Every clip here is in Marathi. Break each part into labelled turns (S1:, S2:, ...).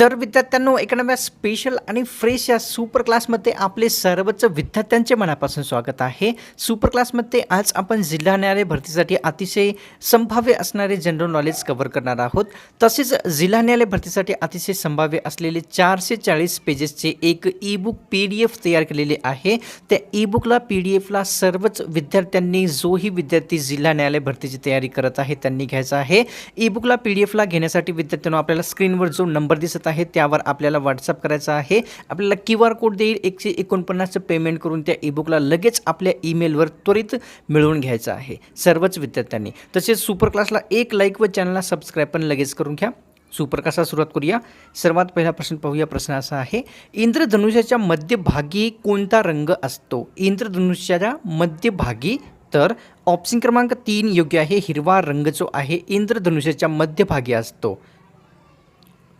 S1: तर विद्यार्थ्यांनो एका नव्या स्पेशल आणि फ्रेश या सुपर क्लासमध्ये आपले सर्वच विद्यार्थ्यांचे मनापासून स्वागत आहे. सुपर क्लासमध्ये आज आपण जिल्हा न्यायालय भरतीसाठी अतिशय संभाव्य असणारे जनरल नॉलेज कव्हर करणार आहोत. तसेच जिल्हा न्यायालय भरतीसाठी अतिशय संभाव्य असलेले चारशे चाळीस पेजेसचे एक e book P D F तयार केलेले आहे. त्या ई बुकला पी डी एफला सर्वच विद्यार्थ्यांनी जोही विद्यार्थी जिल्हा न्यायालय भरतीची तयारी करत आहे त्यांनी घ्यायचा आहे. ई बुकला पी डी एफला घेण्यासाठी विद्यार्थ्यांना आपल्याला स्क्रीनवर जो नंबर दिसत आहे त्यावर आपल्याला व्हॉट्सअप करायचा आहे. आपल्याला क्यू आर कोड देईल एकशे एकोणपन्नासचं पेमेंट करून त्या ईबुकला लगेच आपल्या ईमेलवर त्वरित मिळवून घ्यायचं आहे. सर्वच विद्यार्थ्यांनी. तसेच सुपर क्लासला एक लाईक व चॅनलला सबस्क्राईब पण लगेच करून घ्या. सुपर कसा सुरुवात करूया. सर्वात पहिला प्रश्न पाहूया. प्रश्न असा आहे इंद्रधनुष्याच्या मध्यभागी कोणता रंग असतो? इंद्रधनुष्याच्या मध्यभागी तर ऑप्शन क्रमांक तीन योग्य आहे हिरवा रंग जो आहे इंद्रधनुष्याच्या मध्यभागी असतो.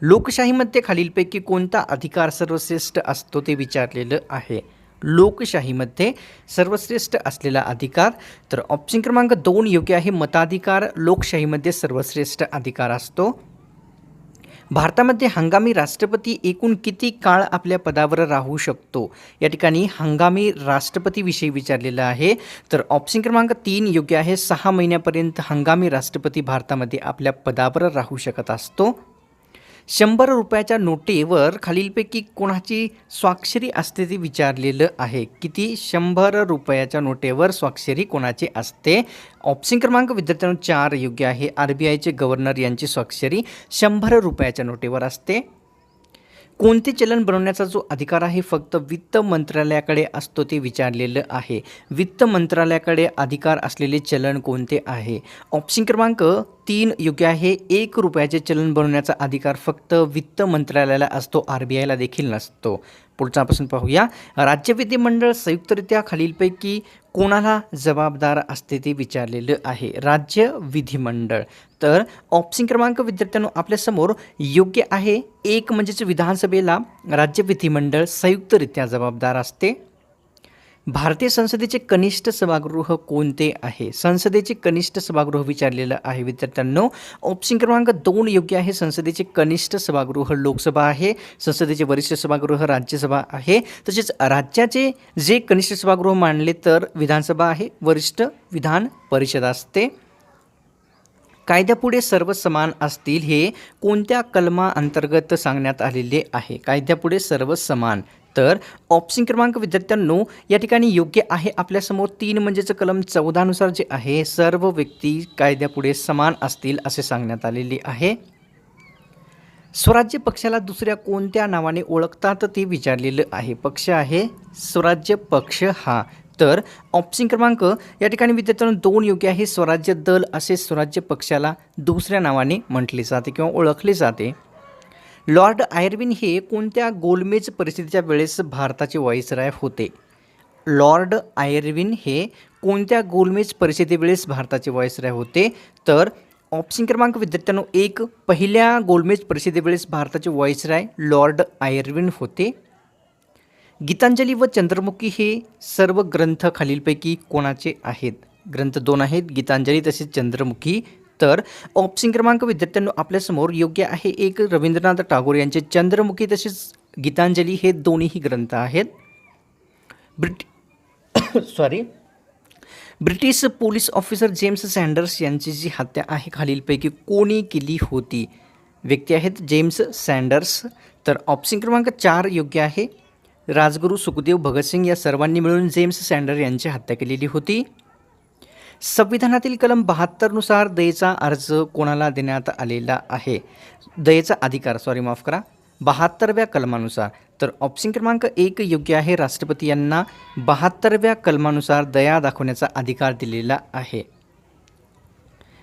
S1: लोकशाहीमध्ये खालीलपैकी कोणता अधिकार सर्वश्रेष्ठ असतो ते विचारलेलं आहे. लोकशाहीमध्ये सर्वश्रेष्ठ असलेला अधिकार तर ऑप्शन क्रमांक दोन योग्य आहे. मताधिकार लोकशाहीमध्ये सर्वश्रेष्ठ अधिकार असतो. भारतामध्ये हंगामी राष्ट्रपती एकूण किती काळ आपल्या पदावर राहू शकतो? या ठिकाणी हंगामी राष्ट्रपतीविषयी विचारलेलं आहे. तर ऑप्शन क्रमांक तीन योग्य आहे. सहा महिन्यापर्यंत हंगामी राष्ट्रपती भारतामध्ये आपल्या पदावर राहू शकत असतो. शंभर रुपयाच्या नोटेवर खालीलपैकी कोणाची स्वाक्षरी असते ते विचारलेलं आहे. किती शंभर रुपयाच्या नोटेवर स्वाक्षरी कोणाची असते? ऑप्शन क्रमांक विद्यार्थ्यांना चार योग्य आहे. आर बी आयचे गव्हर्नर यांची स्वाक्षरी शंभर रुपयाच्या नोटेवर असते. कोणते चलन बनवण्याचा जो अधिकार आहे फक्त वित्त मंत्रालयाकडे असतो ते विचारलेलं आहे. वित्त मंत्रालयाकडे अधिकार असलेले चलन कोणते आहे? ऑप्शन क्रमांक तीन योग्य आहे. एक रुपयाचे चलन बनवण्याचा अधिकार फक्त वित्त मंत्रालयाला असतो. आर बी आयला देखील नसतो. पुढचा प्रश्न पाहूया. राज्य विधिमंडळ संयुक्तरित्या खालीलपैकी कोणाला जबाबदार असते ते विचारलेलं आहे. राज्य विधिमंडळ. तर ऑप्शन क्रमांक विद्यार्थ्यांनो आपल्यासमोर योग्य आहे. एक म्हणजेच विधानसभेला राज्य विधिमंडळ संयुक्तरित्या जबाबदार असते. भारतीय संसदेचे कनिष्ठ सभागृह कोणते आहे? संसदेचे कनिष्ठ सभागृह विचारलेलं आहे विद्यार्थ्यांनो. ऑप्शन क्रमांक दोन योग्य आहे. संसदेचे कनिष्ठ सभागृह लोकसभा आहे. संसदेचे वरिष्ठ सभागृह राज्यसभा आहे. तसेच राज्याचे जे कनिष्ठ सभागृह मानले तर विधानसभा आहे. वरिष्ठ विधान परिषद असते. कायद्यापुढे सर्व समान असतील हे कोणत्या कलमा अंतर्गत सांगण्यात आलेले आहे? कायद्यापुढे सर्व समान. तर ऑप्शन क्रमांक विद्यार्थ्यांनो या ठिकाणी योग्य आहे आपल्यासमोर तीन म्हणजेच कलम चौदानुसार जे आहे सर्व व्यक्ती कायद्यापुढे समान असतील असे सांगण्यात आलेले आहे. स्वराज्य पक्षाला दुसऱ्या कोणत्या नावाने ओळखतात ते विचारलेलं आहे. पक्ष आहे स्वराज्य पक्ष हा. तर ऑप्शन क्रमांक या ठिकाणी विद्यार्थ्यांना दोन योग्य आहे. स्वराज्य दल असे स्वराज्य पक्षाला दुसऱ्या नावाने म्हटले जाते किंवा ओळखले जाते. लॉर्ड आयर्विन हे कोणत्या गोलमेज परिस्थितीच्या वेळेस भारताचे व्हाईसराय होते? लॉर्ड आयर्विन हे कोणत्या गोलमेज परिस्थितीवेळेस भारताचे व्हाईसराय होते? तर ऑप्शन क्रमांक विद्यार्थ्यांनो एक पहिल्या गोलमेज परिषदेवेळेस भारताचे व्हाईसराय लॉर्ड आयर्विन होते. गीतांजली व चंद्रमुखी हे सर्व ग्रंथ खालीलपैकी कोणाचे आहेत? ग्रंथ दोन आहेत गीतांजली तसेच चंद्रमुखी. तर ऑप्शन क्रमांक विद्यार्थ्यांनो आपल्यासमोर योग्य आहे एक रवींद्रनाथ टागोर यांचे चंद्रमुखी तसेच गीतांजली हे दोन्हीही ग्रंथ आहेत. Brit sorry British police officer James Sanders यांची जी हत्या आहे खालीलपैकी कोणी केली होती? व्यक्ती आहेत जेम्स सँडर्स. तर ऑप्शन क्रमांक चार योग्य आहे. राजगुरू सुखदेव भगतसिंग या सर्वांनी मिळून जेम्स सँडर यांची हत्या केलेली होती. संविधानातील कलम बहात्तरनुसार दयेचा अर्ज कोणाला देण्यात आलेला आहे? दयेचा अधिकार सॉरी माफ करा. बहात्तरव्या कलमानुसार. तर ऑप्शन क्रमांक एक योग्य आहे. राष्ट्रपती यांना बहात्तरव्या कलमानुसार दया दाखवण्याचा अधिकार दिलेला आहे.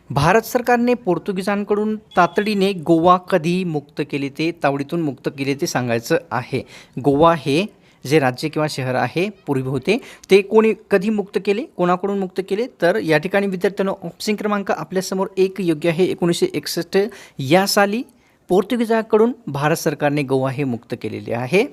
S1: भारत सरकारने पोर्तुगीजांकडून तातडीने गोवा कधी मुक्त केले ते तावडीतून मुक्त केले ते सांगायचं आहे. गोवा हे जे राज्य किंवा शहर आहे पूर्वी होते ते कोणी कधी मुक्त केले कोणाकडून मुक्त केले तर या ठिकाणी विद्यार्थ्यांना ऑप्शन क्रमांक आपल्यासमोर एक योग्य आहे एकोणीसशे एकसष्ट. या साली पोर्तुगीजाकडून भारत सरकारने गोवा हे मुक्त केलेले आहे.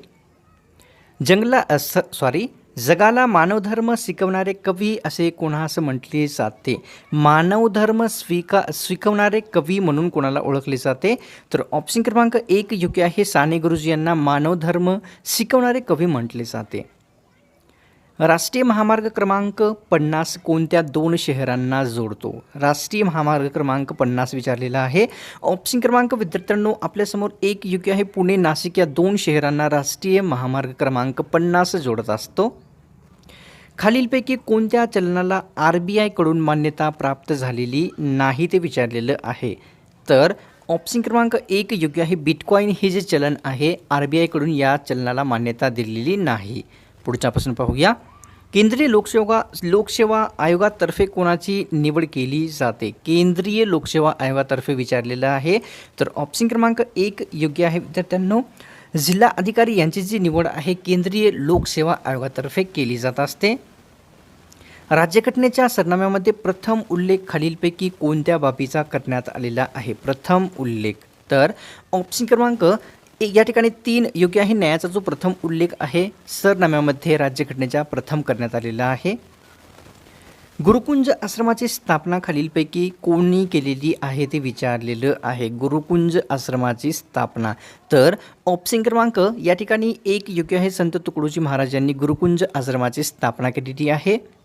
S1: जंगला स सॉरी जगाला मानवधर्म शिकवणारे कवी असे कोणास म्हटले जाते? मानवधर्म स्वीका स्वीकवणारे कवी म्हणून कोणाला ओळखले जाते? तर ऑप्शन क्रमांक एक योग्य आहे. साने गुरुजी यांना मानवधर्म शिकवणारे कवी म्हटले जाते. राष्ट्रीय महामार्ग क्रमांक पन्नास कोणत्या दोन शहरांना जोडतो? राष्ट्रीय महामार्ग क्रमांक पन्नास विचारलेला आहे. ऑप्शन क्रमांक विद्यार्थ्यांनो आपल्यासमोर एक योग्य आहे. पुणे नाशिक या दोन शहरांना राष्ट्रीय महामार्ग क्रमांक पन्नास जोडत असतो. खालीलपैकी कोणत्या चलनाला आर बी आयकडून मान्यता प्राप्त झालेली नाही ते विचारलेलं आहे. तर ऑप्शन क्रमांक एक योग्य आहे. बिटकॉईन हे जे चलन आहे आर बी आयकडून या चलनाला मान्यता दिलेली नाही. पुढचा प्रश्न पाहूया. केंद्रीय लोकसेवा लोकसेवा आयोगातर्फे कोणाची निवड केली जाते? केंद्रीय लोकसेवा आयोगातर्फे विचारलेलं आहे. तर ऑप्शन क्रमांक एक योग्य आहे विद्यार्थ्यांनो. जिल्हा अधिकारी यांची जी निवड आहे केंद्रीय लोकसेवा आयोगातर्फे केली जात असते. राज्यघटनेच्या सरनाम्यामध्ये प्रथम उल्लेख खालीलपैकी कोणत्या बाबीचा करण्यात आलेला आहे? प्रथम उल्लेख. तर ऑप्शन क्रमांक या ठिकाणी तीन योग्य आहे. न्यायाचा जो प्रथम उल्लेख आहे सरनाम्यामध्ये राज्यघटनेच्या प्रथम करण्यात आलेला आहे. गुरुकुंज आश्रमाची स्थापना खालीलपैकी कोणी केलेली आहे ते विचारलेलं आहे. गुरुकुंज आश्रमाची स्थापना. तर ऑप्शन क्रमांक या ठिकाणी एक योग्य आहे. संत तुकडोजी महाराज यांनी गुरुकुंज आश्रमाची स्थापना केलेली आहे.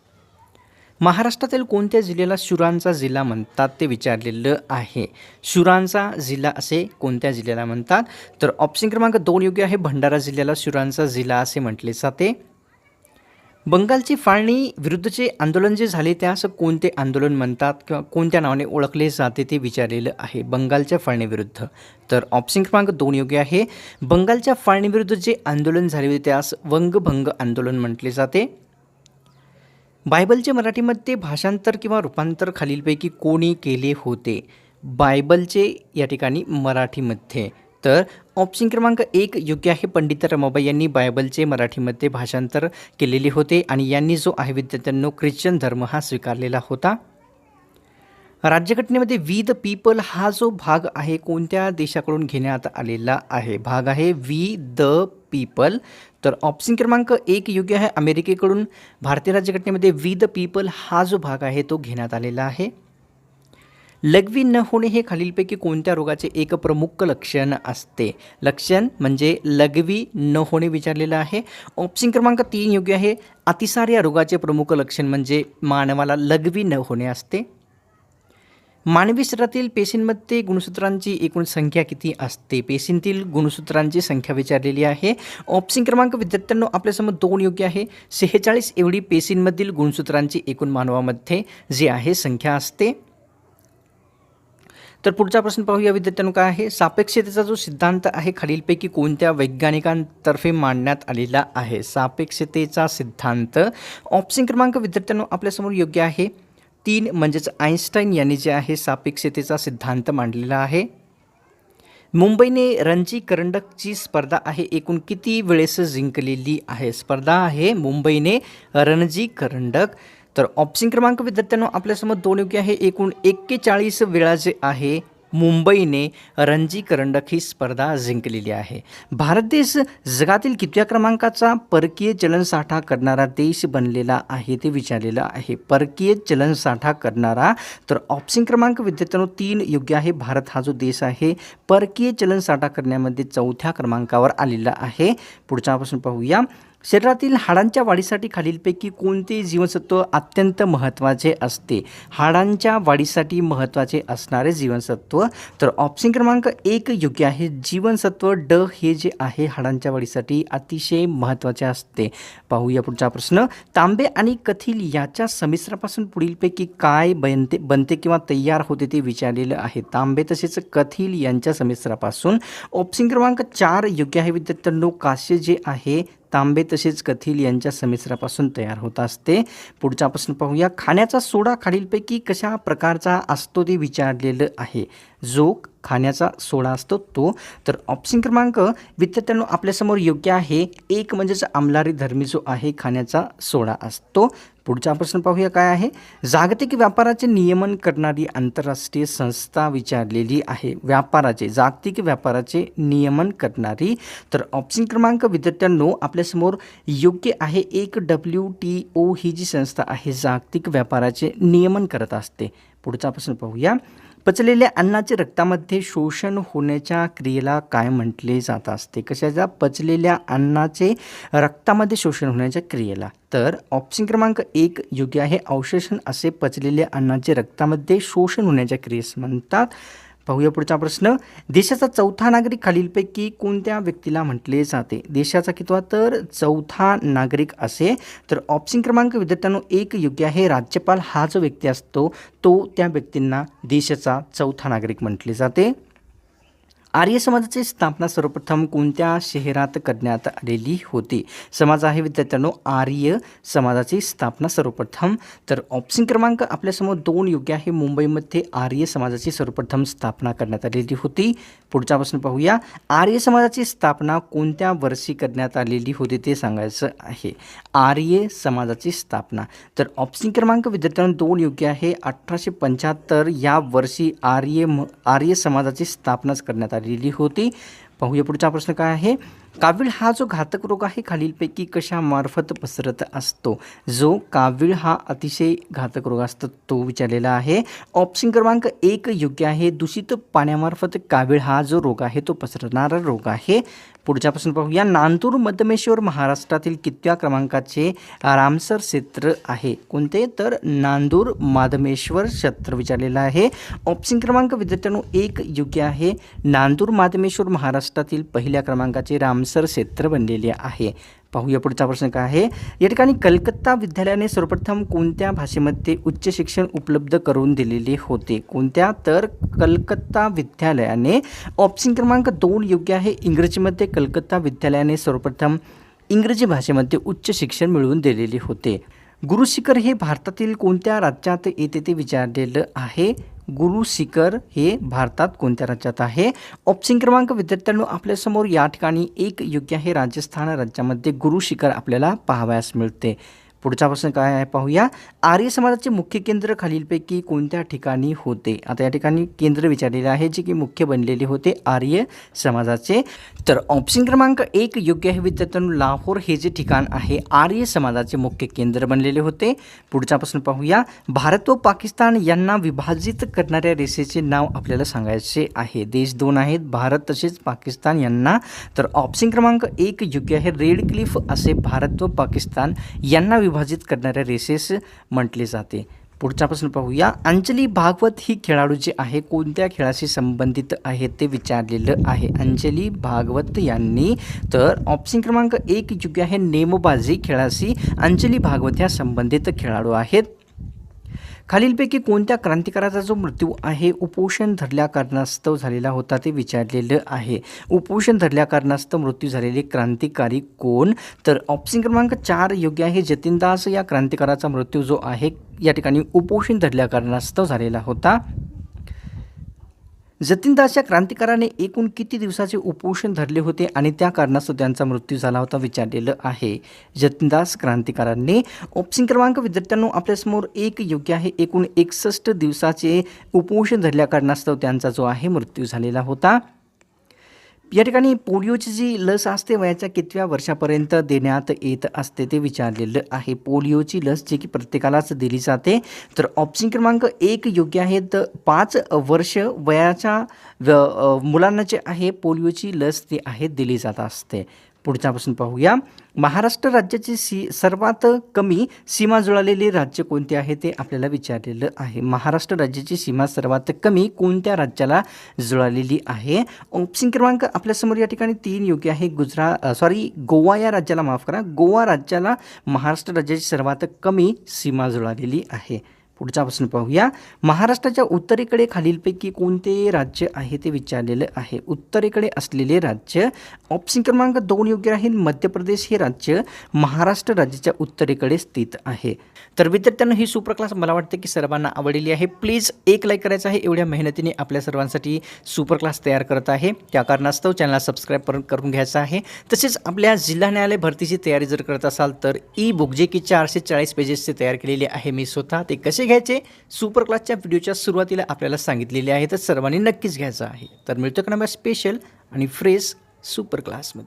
S1: महाराष्ट्रातील कोणत्या जिल्ह्याला शुरांचा जिल्हा म्हणतात ते विचारलेलं आहे. शुरांचा जिल्हा असे कोणत्या जिल्ह्याला म्हणतात? तर ऑप्शन क्रमांक दोन योग्य आहे. भंडारा जिल्ह्याला शुरांचा जिल्हा असे म्हटले जाते. बंगालची फाळणी विरुद्धचे आंदोलन जे झाले त्यास कोणते आंदोलन म्हणतात किंवा कोणत्या नावाने ओळखले जाते ते विचारलेलं आहे बंगालच्या फाळणीविरुद्ध. तर ऑप्शन क्रमांक दोन योग्य आहे. बंगालच्या फाळणीविरुद्ध जे आंदोलन झाले होते त्यास वंगभंग आंदोलन म्हटले जाते. बायबलचे मराठीमध्ये भाषांतर किंवा रूपांतर खालीलपैकी कोणी केले होते? बायबलचे या ठिकाणी मराठीमध्ये. तर ऑप्शन क्रमांक एक योग्य आहे पंडित रमाबाई यांनी बायबलचे मराठीमध्ये भाषांतर केलेले होते आणि यांनी जो आहे विद्यार्थ्यांनो ख्रिश्चन धर्म हा स्वीकारलेला होता. राज्यघटनेमध्ये वी द पीपल हा जो भाग आहे कोणत्या देशाकडून घेण्यात आलेला आहे? भाग आहे वी द पीपल. तर ऑप्शन क्रमांक एक योग्य आहे. अमेरिकेकडून भारतीय राज्यघटनेमध्ये वी द पीपल हा जो भाग आहे तो घेण्यात आलेला आहे. लघवी न होणे हे खालीलपैकी कोणत्या रोगाचे एक प्रमुख लक्षण असते? लक्षण म्हणजे लघवी न होणे विचारलेलं आहे. ऑप्शन क्रमांक तीन योग्य आहे. अतिसार या रोगाचे प्रमुख लक्षण म्हणजे मानवाला लघवी न होणे असते. मानवी शरीरातील पेशींमध्ये गुणसूत्रांची एकूण संख्या किती असते? पेशींतील गुणसूत्रांची संख्या विचारलेली आहे. ऑप्शन क्रमांक विद्यार्थ्यांनो आपल्यासमोर दोन योग्य आहे. सेहेचाळीस एवढी पेशींमधील गुणसूत्रांची एकूण मानवामध्ये जी आहे संख्या असते. तर पुढचा प्रश्न पाहूया विद्यार्थ्यांनो काय आहे? सापेक्षतेचा जो सिद्धांत आहे खालीलपैकी कोणत्या वैज्ञानिकांतर्फे मांडण्यात आलेला आहे? सापेक्षतेचा सिद्धांत. ऑप्शन क्रमांक विद्यार्थ्यांनो आपल्यासमोर योग्य आहे. तीन म्हणजेच आईन्स्टाईन यांनी जे आहे सापेक्षतेचा सिद्धांत मांडलेला आहे. मुंबईने रणजी करंडकची स्पर्धा आहे एकूण किती वेळेस जिंकलेली आहे? स्पर्धा आहे मुंबईने रणजी करंडक. तर ऑप्शन क्रमांक विद्यार्थ्यांनो आपल्यासमोर दोन योग्य आहे. एकूण एक्केचाळीस वेळा जे आहे मुंबईने रणजी करंडक ही स्पर्धा जिंकलेली आहे. भारत देश जगातील कितव्या क्रमांकाचा परकीय चलनसाठा करणारा देश बनलेला आहे ते विचारलेलं आहे. परकीय चलनसाठा करणारा तर ऑप्शन क्रमांक विद्यार्थ्यांनो तीन योग्य आहे. भारत हा जो देश आहे परकीय चलनसाठा करण्यामध्ये चौथ्या क्रमांकावर आलेला आहे. पुढच्यापासून पाहूया. शरीरातील हाडांच्या वाढीसाठी खालीलपैकी कोणते जीवनसत्व अत्यंत महत्त्वाचे असते? हाडांच्या वाढीसाठी महत्त्वाचे असणारे जीवनसत्व? तर ऑप्शन क्रमांक एक योग्य आहे. जीवनसत्व ड हे जे आहे हाडांच्या वाढीसाठी अतिशय महत्त्वाचे असते. पाहूया पुढचा प्रश्न. तांबे आणि कथील याच्या संमिश्रापासून पुढीलपैकी काय बनते बनते किंवा तयार होते ते विचारलेलं आहे. तांबे तसेच कथील यांच्या संमिश्रापासून. ऑप्शन क्रमांक चार योग्य आहे विद्यार्थ्यांनो. काश्य जे आहे तांबे तसेच कथील यांच्या संमिश्रापासून तयार होत असते. पुढचा प्रश्न पाहूया. खाण्याचा सोडा खालीलपैकी कशा प्रकारचा असतो ते विचारलेलं आहे. जो खाण्याचा सोडा असतो तो. तर ऑप्शन क्रमांक विद्यार्थ्यांनो आपल्यासमोर योग्य आहे. एक म्हणजेच आमलारी धर्मी जो आहे खाण्याचा सोडा असतो. पुढचा प्रश्न पाहूया काय आहे? जागतिक व्यापाराचे नियमन करणारी आंतरराष्ट्रीय संस्था विचारलेली आहे. व्यापाराचे जागतिक व्यापाराचे नियमन करणारी. तर ऑप्शन क्रमांक विद्यार्थ्यांनो आपल्यासमोर योग्य आहे. एक डब्ल्यू टी ओ ही जी संस्था आहे जागतिक व्यापाराचे नियमन करत असते. पुढचा प्रश्न पाहूया. पचलेल्या अन्नाचे रक्तामध्ये शोषण होण्याच्या क्रियेला काय म्हटले जात असते? कशाच्या पचलेल्या अन्नाचे रक्तामध्ये शोषण होण्याच्या क्रियेला. तर ऑप्शन क्रमांक एक योग्य आहे. अवशोषण असे पचलेल्या अन्नाचे रक्तामध्ये शोषण होण्याच्या क्रियेस म्हणतात. पाहूया पुढचा प्रश्न. देशाचा चौथा नागरिक खालीलपैकी कोणत्या व्यक्तीला म्हटले जाते? देशाचा कितवा तर चौथा नागरिक असे. तर ऑप्शन क्रमांक विद्यार्थ्यांनो एक योग्य आहे. राज्यपाल हा जो व्यक्ती असतो तो त्या व्यक्तींना देशाचा चौथा नागरिक म्हटले जाते. आर्य समाजाची स्थापना सर्वप्रथम कोणत्या शहरात करण्यात आलेली होती? समाज आहे विद्यार्थ्यांनो आर्य समाजाची स्थापना सर्वप्रथम. तर ऑप्शन क्रमांक आपल्यासमोर दोन योग्य आहे. मुंबईमध्ये आर्य समाजाची सर्वप्रथम स्थापना करण्यात आलेली होती. पुढचा प्रश्न पाहूया. आर्य समाजाची स्थापना कोणत्या वर्षी करण्यात आलेली होती ते सांगायचं आहे. आर्य समाजाची स्थापना. तर ऑप्शन क्रमांक विद्यार्थ्यांना दोन योग्य आहे. अठराशे पंच्याहत्तर या वर्षी आर्य म आर्य समाजाची स्थापनाच करण्यात आली आलेली होती. पाहूया पुढचा प्रश्न काय आहे? कावीळ हा जो घातक रोग आहे खालीलपैकी कशामार्फत पसरत असतो? जो कावीळ हा अतिशय घातक रोग असतो तो विचारलेला आहे. ऑप्शन क्रमांक एक योग्य आहे. दूषित पाण्यामार्फत कावीळ हा जो रोग आहे तो पसरणारा रोग आहे. पुढच्या प्रश्न पाहूया नांदूर मधमेश्वर महाराष्ट्रातील कितव्या क्रमांकाचे रामसर क्षेत्र आहे? कोणते? तर नांदूर माधमेश्वर क्षेत्र विचारलेलं आहे. ऑप्शन क्रमांक विद्यार्थ्यांनो एक योग्य आहे. नांदूर माधमेश्वर महाराष्ट्रातील पहिल्या क्रमांकाचे रामसर क्षेत्र बनलेले आहे. पाहूया पुढचा प्रश्न काय आहे. या ठिकाणी कलकत्ता विद्यालयाने सर्वप्रथम कोणत्या भाषेमध्ये उच्च शिक्षण उपलब्ध करून दिलेले होते? कोणत्या? तर कलकत्ता विद्यालयाने ऑप्शन क्रमांक दोन योग्य आहे. इंग्रजीमध्ये कलकत्ता विद्यालयाने सर्वप्रथम इंग्रजी भाषेमध्ये उच्च शिक्षण मिळवून दिलेले होते. गुरुशिखर हे भारतातील कोणत्या राज्यात येते ते विचारलेलं आहे? गुरु शिखर हे भारतात कोणत्या राज्यात आहे? ऑप्शन क्रमांक विद्यार्थ्यांनो आपल्यासमोर या ठिकाणी एक योग्य आहे. राजस्थान राज्यामध्ये गुरु शिखर आपल्याला पाहावयास मिळते. पुढचा प्रश्न काय आहे पाहूया. आर्य समाजाचे मुख्य केंद्र खालीलपैकी कोणत्या ठिकाणी होते? आता या ठिकाणी केंद्र विचारलेले आहे जे की मुख्य बनलेले होते आर्य समाजाचे. तर ऑप्शन क्रमांक एक योग्य आहे विद्यार्थ्यांनो लाहोर हे जे ठिकाण आहे आर्य समाजाचे मुख्य केंद्र बनलेले होते. पुढचा प्रश्न पाहूया. भारत व पाकिस्तान यांना विभाजित करणाऱ्या रेषेचे नाव आपल्याला सांगायचे आहे. देश दोन आहेत भारत तसेच पाकिस्तान यांना. तर ऑप्शन क्रमांक एक योग्य आहे रेड क्लिफ असे भारत व पाकिस्तान यांना विभा विभाजित करणाऱ्या रेसेस म्हटले जाते. पुढचा प्रश्न पाहूया. अंजली भागवत ही खेळाडू जी आहे कोणत्या खेळाशी संबंधित आहे ते विचारलेलं आहे. अंजली भागवत यांनी तर ऑप्शन क्रमांक एक योग्य आहे नेमबाजी खेळाशी अंजली भागवत ह्या संबंधित खेळाडू आहेत. खालीलपैकी कोणत्या क्रांतिकाराचा जो मृत्यू आहे उपोषण धरल्या कारणास्तव झालेला होता ते विचारलेलं आहे. उपोषण धरल्या कारणास्तव मृत्यू झालेले क्रांतिकारी कोण? तर ऑप्शन क्रमांक चार योग्य आहे. जतीनदास या क्रांतिकाराचा मृत्यू जो आहे या ठिकाणी उपोषण धरल्या कारणास्तव झालेला होता. जतीनदास या क्रांतिकाराने एकूण किती दिवसाचे उपोषण धरले होते आणि त्या कारणास्तव त्यांचा मृत्यू झाला होता विचारलेलं आहे. जतीनदास क्रांतिकारांनी ऑप्शन क्रमांक विद्यार्थ्यांनो आपल्यासमोर एक योग्य आहे. एकूण एकसष्ट दिवसाचे उपोषण धरल्या कारणास्तव त्यांचा जो आहे मृत्यू झालेला होता. या ठिकाणी पोलिओची जी लस असते वयाच्या कितव्या वर्षापर्यंत देण्यात येत असते ते विचारलेलं आहे. पोलिओची लस जी की प्रत्येकालाच दिली जाते. तर ऑप्शन क्रमांक एक योग्य आहे तर पाच वर्ष वयाच्या मुलांना जे आहे पोलिओची लस ती आहे दिली जात असते. पुढच्या प्रश्न पाहूया. महाराष्ट्र राज्याची सी सर्वात कमी सीमा जुळालेली राज्य कोणते आहे ते आपल्याला विचारलेलं आहे. महाराष्ट्र राज्याची सीमा सर्वात कमी कोणत्या राज्याला जुळालेली आहे? ऑप्शन क्रमांक आपल्यासमोर या ठिकाणी तीन योग्य आहे. गुजरात सॉरी गोवा या राज्याला माफ करा. गोवा राज्याला महाराष्ट्र राज्याची सर्वात कमी सीमा जुळालेली आहे. पुढचा प्रश्न पाहूया. महाराष्ट्राच्या उत्तरेकडे खालीलपैकी कोणते राज्य आहे ते विचारलेलं आहे. उत्तरेकडे असलेले राज्य ऑप्शन क्रमांक दोन योग्य राहील. मध्य प्रदेश हे राज्य महाराष्ट्र राज्याच्या उत्तरेकडे स्थित आहे. तर विद्यार्थ्यांना ही सुपर क्लास मला वाटतं की सर्वांना आवडलेली आहे. प्लीज एक लाईक करायचं आहे. एवढ्या मेहनतीने आपल्या सर्वांसाठी सुपर क्लास तयार करत आहे. त्या कारणास्तव चॅनलला सबस्क्राईब करून करून घ्यायचं आहे. तसेच आपल्या जिल्हा न्यायालय भरतीची तयारी जर करत असाल तर ई बुक जे की चारशे चाळीस पेजेसचे तयार केलेले आहे मी स्वतः. ते कसे घ्यायचे. सुपर क्लासच्या व्हिडिओच्या सुरुवातीला आपल्याला सांगितलेले आहे तर सर्वांनी नक्कीच घ्यायचं आहे. तर मिळतो का नंबर स्पेशल आणि फ्रेश सुपर क्लासमध्ये